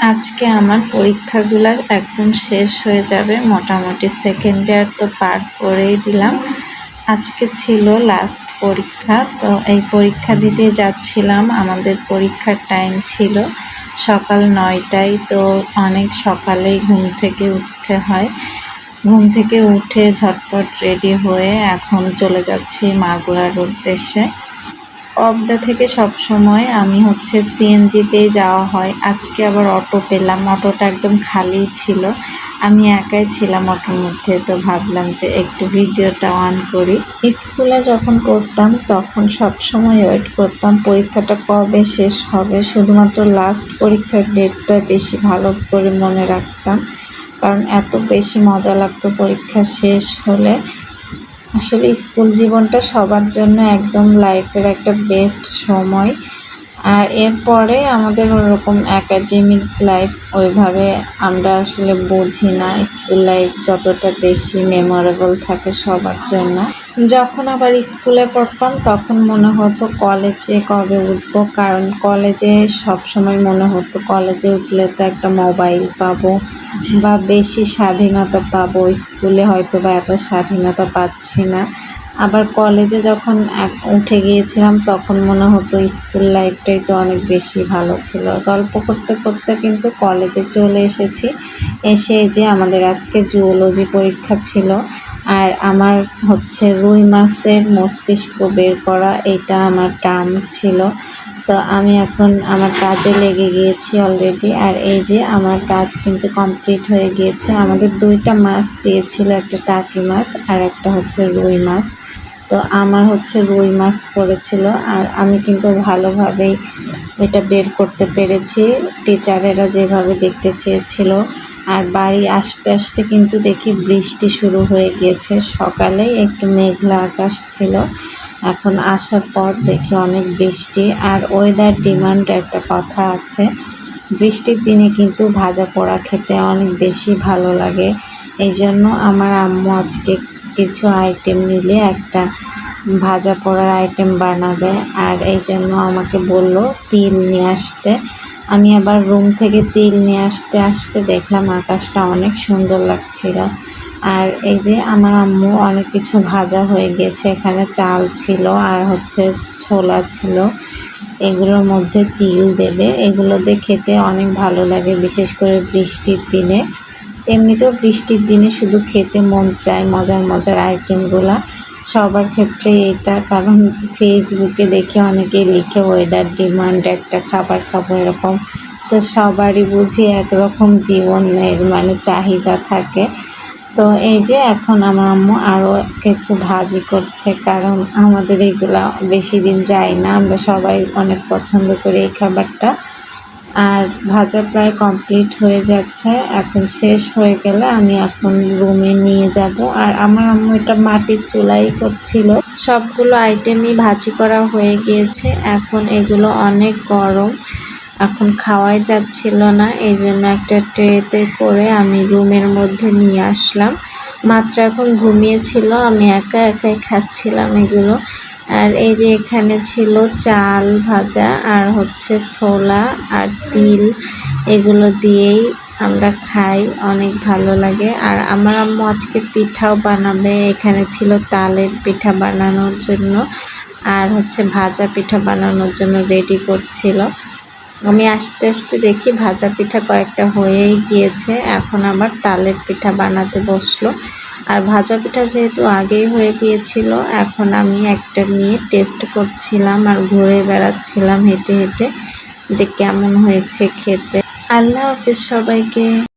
আজকে আমার পরীক্ষাগুলো একদম শেষ হয়ে যাবে, মোটামুটি সেকেন্ড ইয়ার তো পার করেই দিলাম। আজকে ছিল লাস্ট পরীক্ষা, তো এই পরীক্ষা দিতে যাচ্ছিলাম, আমাদের পরীক্ষার টাইম ছিল সকাল নয়টায়, তো অনেক সকালেই ঘুম থেকে উঠতে হয়। ঘুম থেকে উঠে ঝটপট রেডি হয়ে এখন চলে যাচ্ছি মাগুরার উদ্দেশ্যে। অবদা থেকে সব সময় আমি হচ্ছে সিএনজিতেই যাওয়া হয়। আজকে আবার অটো পেলাম। অটোটা একদম খালি ছিল। আমি একাই ছিলাম অটোর মধ্যে, তো ভাবলাম যে একটু ভিডিওটা অন করি। স্কুলে যখন করতাম, তখন সব সময় ওয়েট করতাম পরীক্ষাটা কবে শেষ হবে। শুধুমাত্র লাস্ট পরীক্ষার ডেটটা বেশি ভালো করে মনে রাখতাম। কারণ এত বেশি মজা লাগতো পরীক্ষা শেষ হলে। আসলে স্কুল জীবনটা সবার জন্য একদম লাইফের একটা বেস্ট সময়। আর এরপরে আমাদের ওরকম একাডেমিক লাইফ ওইভাবে আমরা আসলে বুঝি না। স্কুল লাইফ যতটা বেশি মেমোরেবল থাকে সবার জন্য। যখন আবার স্কুলে পড়তাম, তখন মনে হতো কলেজে কবে উঠবো। কারণ কলেজে সবসময় মনে হতো কলেজে উঠলে তো একটা মোবাইল পাবো বা বেশি স্বাধীনতা পাবো। স্কুলে হয়তো বা এত স্বাধীনতা পাচ্ছি না। আবার কলেজে যখন উঠে গিয়েছিলাম, তখন মনে হতো স্কুল লাইফটাই তো অনেক বেশি ভালো ছিল। গল্প করতে করতে কিন্তু কলেজে চলে এসেছি। এসে যে আমাদের আজকে জুওলজি পরীক্ষা ছিল আর আমার হচ্ছে রুই মাছের মস্তিষ্ক বের করা, এটা আমার টার্ম ছিল। তো আমি এখন আমার কাজে লেগে গিয়েছি অলরেডি আর এই যে আমার কাজ কিন্তু কমপ্লিট হয়ে গিয়েছে। আমাদের দুইটা মাছ দিয়েছিল, একটা টাকি মাছ আর একটা হচ্ছে রুই মাছ। তো আমার হচ্ছে রুই মাছ পড়েছিল, আর আমি কিন্তু ভালোভাবেই এটা বের করতে পেরেছি। টিচারেরা যেভাবে দেখতে চেয়েছিল আর বাড়ি আসতে আসতে কিন্তু দেখি বৃষ্টি শুরু হয়ে গিয়েছে। সকালে একটু মেঘলা আকাশ ছিল। এখন আসার পর দেখি অনেক বৃষ্টি আর ওয়েদার ডিমান্ড একটা কথা আছে। বৃষ্টির দিনে কিন্তু ভাজা পোড়া খেতে অনেক বেশি ভালো লাগে। এই জন্য আমার আম্মু আজকে কিছু আইটেম নিলে একটা ভাজা পোড়ার আইটেম বানাবে। আর এই জন্য আমাকে বলল তিল নিয়ে আসতে। আমি আবার রুম থেকে তিল নিয়ে আসতে আসতে দেখলাম আকাশটা অনেক সুন্দর লাগছিল। আর এই যে আমার আম্মু অনেক কিছু ভাজা হয়ে গেছে, এখানে চাল ছিল আর হচ্ছে ছোলা ছিল। এগুলোর মধ্যে তিল দেবে, এগুলো দিয়ে খেতে অনেক ভালো লাগে, বিশেষ করে বৃষ্টির দিনে। এমনিতেও বৃষ্টির দিনে শুধু খেতে মন চায় মজার মজার আইটেমগুলো সবার ক্ষেত্রে এটা, কারণ ফেসবুকে দেখে অনেকে লিখে ওয়েদার ডিমান্ড একটা খাবার খাব এরকম। তো সবারই বুঝি একরকম জীবনের মানে চাহিদা থাকে। তো এই যে এখন আমার আম্মু আরও কিছু ভাজি করছে, কারণ আমাদের এইগুলা বেশি দিন যায় না। আমরা সবাই অনেক পছন্দ করি এই খাবারটা। আর ভাজা প্রায় কমপ্লিট হয়ে যাচ্ছে। এখন শেষ হয়ে গেলে আমি এখন রুমে নিয়ে যাব। আর আমার আম্মু এটা মাটির চুলাই করছিল। সবগুলো আইটেমই ভাজি করা হয়ে গিয়েছে। এখন এগুলো অনেক গরম। এখন খাওয়াই যাচ্ছিল না। এই জন্য একটা ট্রেতে করে আমি রুমের মধ্যে নিয়ে আসলাম। মাত্র এখন ঘুমিয়েছিল। আমি একা একাই খাচ্ছিলাম এগুলো। আর এই যে এখানে ছিল চাল ভাজা আর হচ্ছে ছোলা আর তিল, এগুলো দিয়েই আমরা খাই, অনেক ভালো লাগে। আর আমার আম্মু আজকে পিঠাও বানাবে, এখানে ছিল তালের পিঠা বানানোর জন্য আর হচ্ছে ভাজা পিঠা বানানোর জন্য রেডি করছিল। আমি আস্তে আস্তে দেখি ভাজা পিঠা কয়েকটা হয়েই গিয়েছে, এখন আবার তালের পিঠা বানাতে বসল। আর ভাজা পিঠা যেহেতু আগেই হয়ে গিয়েছিল, এখন আমি একটা নিয়ে টেস্ট করছিলাম আর ঘুরে বেড়াচ্ছিলাম হেঁটে হেঁটে যে কেমন হয়েছে খেতে। আল্লাহ হাফিজ সবাইকে।